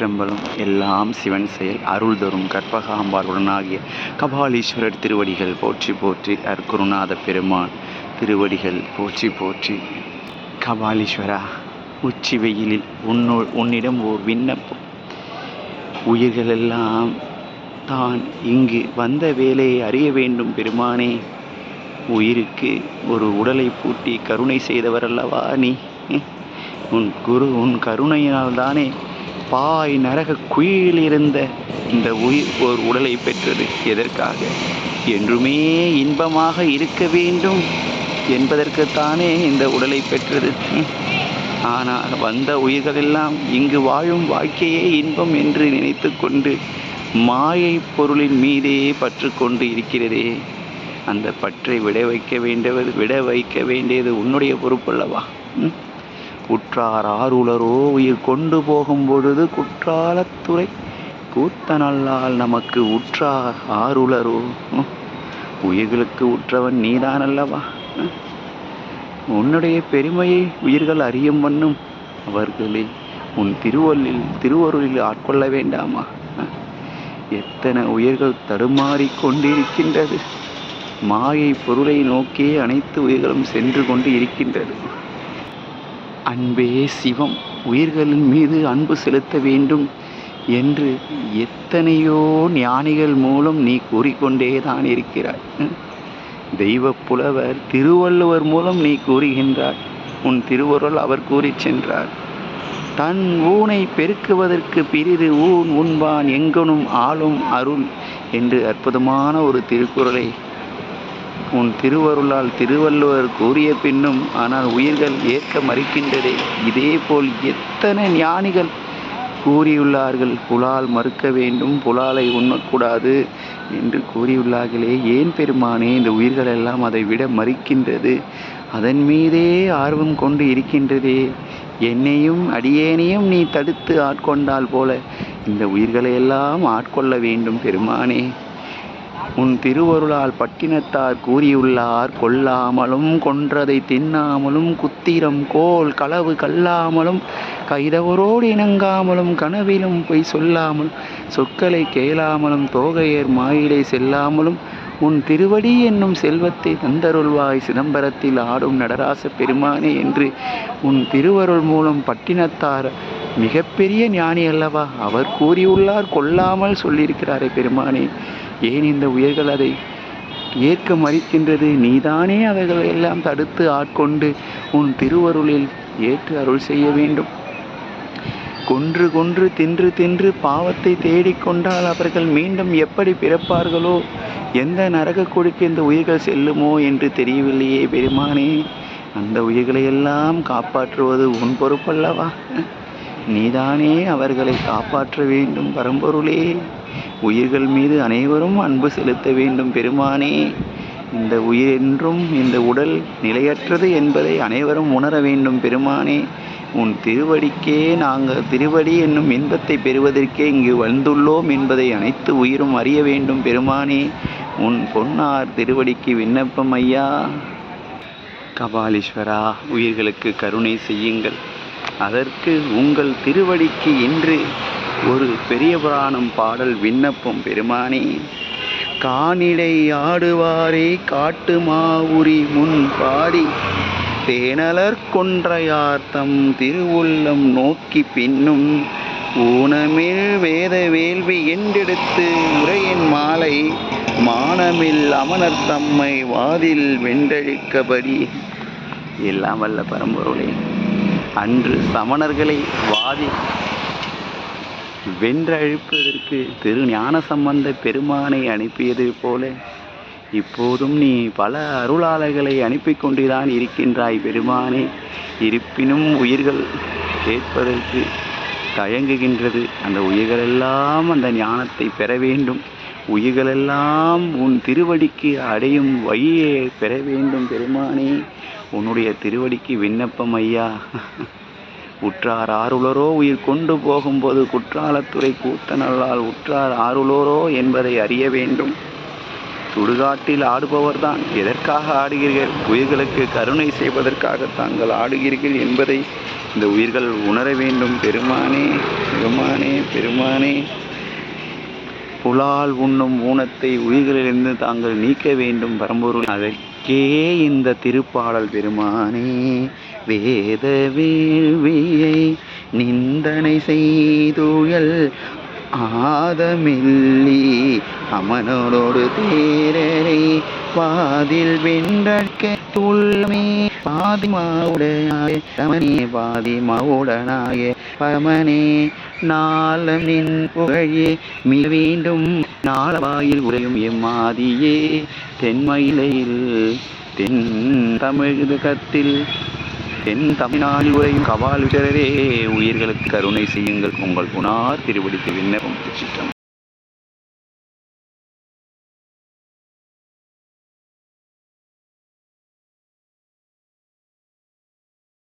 சிற்றம்பலம் எல்லாம் சிவன் செயல் அருள் தரும் கற்பகாம்பாளுடனாகிய கபாலீஸ்வரர் திருவடிகள் போற்றி போற்றி அற்குருநாத பெருமான் திருவடிகள் போற்றி போற்றி. கபாலீஸ்வரா உச்சி வெயிலில் உன்னோ உன்னிடம் ஓர் விண்ணப்பம். உயிர்களெல்லாம் தான் இங்கு வந்த வேலையை அறிய வேண்டும் பெருமானே. உயிருக்கு ஒரு உடலை பூட்டி கருணை செய்தவர் அல்லவா நீ? உன் குரு உன் கருணையினால் தானே பாய் நரக குயிலிருந்த இருந்த இந்த உயிர் ஓர் உடலை பெற்றது எதற்காக? என்றுமே இன்பமாக இருக்க வேண்டும் என்பதற்குத்தானே இந்த உடலை பெற்றது. ஆனால் வந்த உயிர்களெல்லாம் இங்கு வாழும் வாழ்க்கையே இன்பம் என்று நினைத்து கொண்டு மாயை பொருளின் மீதே பற்று கொண்டு இருக்கிறதே. அந்த பற்றை விட வைக்க வேண்டியது விட வைக்க வேண்டியது உன்னுடைய பொறுப்பல்லவா? குற்றார் உற்றார் ஆருளரோ உயிர் கொண்டு போகும் பொழுது குற்றாலத்துறை கூத்தனல்லால் நமக்கு உற்றார் ஆருளரோ. உயிர்களுக்கு உற்றவன் நீதான் அல்லவா உன்னுடைய பெருமையை உயிர்கள் அறியும் வண்ணம் அவர்களை. உன் திருவள்ளில் திருவருளில் ஆட்கொள்ள வேண்டாமா? எத்தனை உயிர்கள் தடுமாறி கொண்டிருக்கின்றது. மாயை பொருளை நோக்கியே அனைத்து உயிர்களும் சென்று கொண்டு இருக்கின்றது. அன்பே சிவம் உயிர்களின் மீது அன்பு செலுத்த வேண்டும் என்று எத்தனையோ ஞானிகள் மூலம் நீ கூறிக்கொண்டே தான் இருக்கிறாய். தெய்வ புலவர் திருவள்ளுவர் மூலம் நீ கூறுகின்றாய் உன் திருவருள் அவர் கூறிச் சென்றார். தன் ஊனை பெருக்குவதற்கு பிறிது ஊன் உண்பான் எங்கனும் ஆளும் அருள் என்று அற்புதமான ஒரு திருக்குறளை உன் திருவருளால் திருவள்ளுவர் கூறிய பின்னும் ஆனால் உயிர்கள் ஏற்க மறுக்கின்றதே. இதேபோல் எத்தனை ஞானிகள் கூறியுள்ளார்கள் புலால் மறுக்க வேண்டும் புலாலை உண்ணக்கூடாது என்று கூறியுள்ளார்களே. ஏன் பெருமானே இந்த உயிர்கள் எல்லாம் அதை விட மறுக்கின்றது. அதன் மீதே ஆர்வம் கொண்டு இருக்கின்றதே. என்னையும் அடியேனையும் நீ தடுத்து ஆட்கொண்டால் போல இந்த உயிர்களை எல்லாம் ஆட்கொள்ள வேண்டும் பெருமானே. உன் திருவருளால் பட்டினத்தார் கூறியுள்ளார். கொல்லாமலும் கொன்றதை தின்னாமலும் குத்திரம் கோல் களவு கல்லாமலும் கைதவரோடு இணங்காமலும் கனவிலும் பொய் சொல்லாமலும் சொற்களை கேளாமலும் தோகையர் மாயிலை செல்லாமலும் உன் திருவடி என்னும் செல்வத்தை தந்தருள்வாய். சிதம்பரத்தில் ஆடும் நடராச பெருமானே என்று உன் திருவருள் மூலம் பட்டினத்தார் மிகப்பெரிய ஞானி அல்லவா? அவர் கூறியுள்ளார் கொல்லாமல் சொல்லியிருக்கிறாரே பெருமானே. ஏன் இந்த உயிர்கள் அதை ஏற்க மறுக்கின்றது? நீதானே அவைகளை எல்லாம் தடுத்து ஆட்கொண்டு உன் திருவருளில் ஏற்று அருள் செய்ய வேண்டும். கொன்று கொன்று தின்று தின்று பாவத்தை தேடிக்கொண்டால் அவர்கள் மீண்டும் எப்படி பிறப்பார்களோ? எந்த நரக கொடுக்கு இந்த உயிர்கள் செல்லுமோ என்று தெரியவில்லையே பெருமானே. அந்த உயிர்களை எல்லாம் காப்பாற்றுவது உன் பொறுப்பல்லவா? நீதானே அவர்களை காப்பாற்ற வேண்டும் பரம்பொருளே. உயிர்கள் மீது அனைவரும் அன்பு செலுத்த வேண்டும் பெருமானே. இந்த உயிர் என்றும் இந்த உடல் நிலையற்றது என்பதை அனைவரும் உணர வேண்டும் பெருமானே. உன் திருவடிக்கே நாங்கள் திருவடி என்னும் இன்பத்தை பெறுவதற்கே இங்கு வந்துள்ளோம் என்பதை அனைத்து உயிரும் அறிய வேண்டும் பெருமானே. உன் பொன்னார் திருவடிக்கு விண்ணப்பம் ஐயா. கபாலீஸ்வரா உயிர்களுக்கு கருணை செய்யுங்கள். அதற்கு உங்கள் திருவடிக்கு இன்று ஒரு பெரிய புராணம் பாடல் விண்ணப்பம் பெருமானே காணிடை ஆடுவாரே காட்டு மாவுரி முன் பாடி தேனலர் கொன்றையார்த்தம் திருவுள்ளம் நோக்கி பின்னும் ஊனமில் வேத வேள்வி என்றெடுத்து உரையின் மாலை மானமில் அமனர் தம்மை வாதில் வென்றழிக்கபடி எல்லாம் வல்ல பரம்பொருளே. அன்று சமணர்களை வாதி வென்றழிப்பதற்கு திரு ஞான சம்பந்த பெருமானை அனுப்பியது போல இப்போதும் நீ பல அருளாளர்களை அனுப்பி கொண்டுதான் இருக்கின்றாய் பெருமானே. இருப்பினும் உயிர்கள் கேட்பதற்கு தயங்குகின்றது. அந்த உயிர்களெல்லாம் அந்த ஞானத்தை பெற வேண்டும். உயிர்களெல்லாம் உன் திருவடிக்கு அடையும் வழியை பெற வேண்டும் பெருமானே. உன்னுடைய திருவடிக்கு விண்ணப்பம் ஐயா. உற்றார் ஆருளரோ உயிர் கொண்டு போகும்போது குற்றாலத்துறை கூத்தனல்லால் உற்றார் ஆருளரோ என்பதை அறிய வேண்டும். சுடுகாட்டில் ஆடுபவர்தான். எதற்காக ஆடுகிறீர்கள்? உயிர்களுக்கு கருணை செய்வதற்காக தாங்கள் ஆடுகிறீர்கள் என்பதை இந்த உயிர்கள் உணர வேண்டும். பெருமானே பெருமானே பெருமானே. புலால் உண்ணும் ஊனத்தை உயிர்களிலிருந்து தாங்கள் நீக்க வேண்டும். பரம்பொருள் கே இந்த திருப்பாடல் பெருமானே வேத வேள்வியை நிந்தனை செய்துயல் ஆதமில்லி அமனோடு தேரரை பாதில் வென்றற்க துள்ளமே. பாதிமாவுடனாய ரமணே பாதி பரமனே நாளம் நின் புகழே. மிக வேண்டும் நாளவாயில் உரையும் எம்மாதியே. தென்மயிலையில் தென் தமிழகத்தில் தென் தமிழ்நாடு உரையும் கபால் உயிர்களுக்கு கருணை செய்யுங்கள். உங்கள் புனார் திருவடிக்கு விண்ணப்பம் சித்தம்